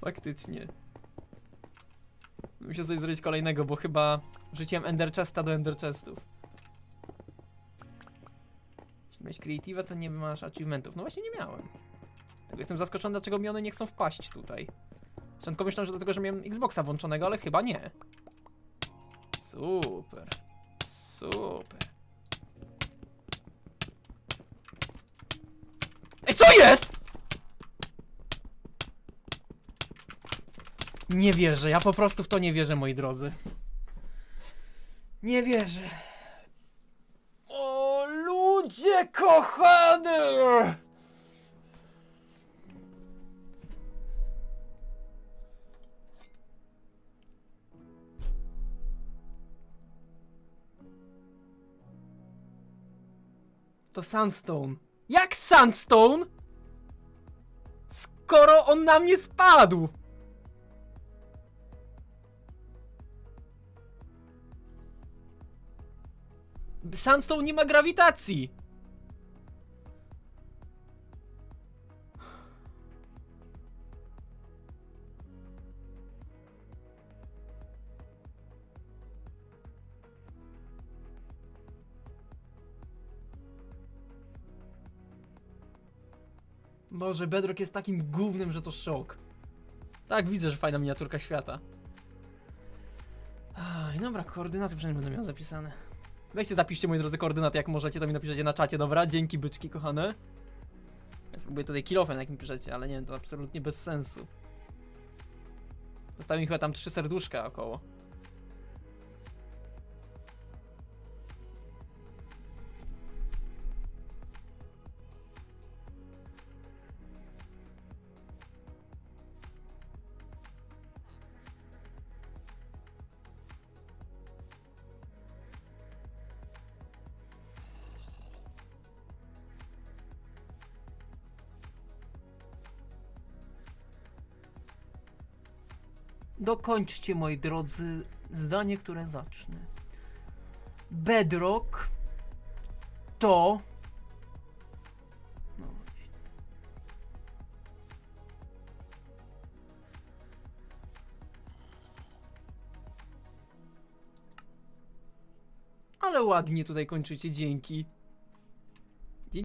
Faktycznie. Muszę sobie zrobić kolejnego, bo chyba rzuciłem Ender Chesta do Ender Chestów. Jeśli miałeś Creative'a, to nie masz achievementów. No właśnie nie miałem. Tego jestem zaskoczony, dlaczego mi one nie chcą wpaść tutaj. Początkowo myślałem, że do tego, że miałem Xboxa włączonego, ale chyba nie. Super. Super. Ej, co jest?! Nie wierzę, ja po prostu w to nie wierzę, moi drodzy. Nie wierzę. O, ludzie kochany! To Sandstone. Jak Sandstone? Skoro on na mnie spadł! Sandstone nie ma grawitacji! Boże, Bedrock jest takim gównem, że to szok. Tak, widzę, że fajna miniaturka świata. Aj, dobra, koordynaty przynajmniej będę miał zapisane. Weźcie, zapiszcie, moi drodzy, koordynaty, jak możecie, to mi napiszecie na czacie, dobra? Dzięki, byczki, kochane. Ja spróbuję tutaj kilofem, jak mi piszecie, ale nie wiem, to absolutnie bez sensu. Zostały mi chyba tam trzy serduszka około. Dokończcie, moi drodzy, zdanie, które zacznę. Bedrock to. No. Ale ładnie tutaj kończycie, dzięki.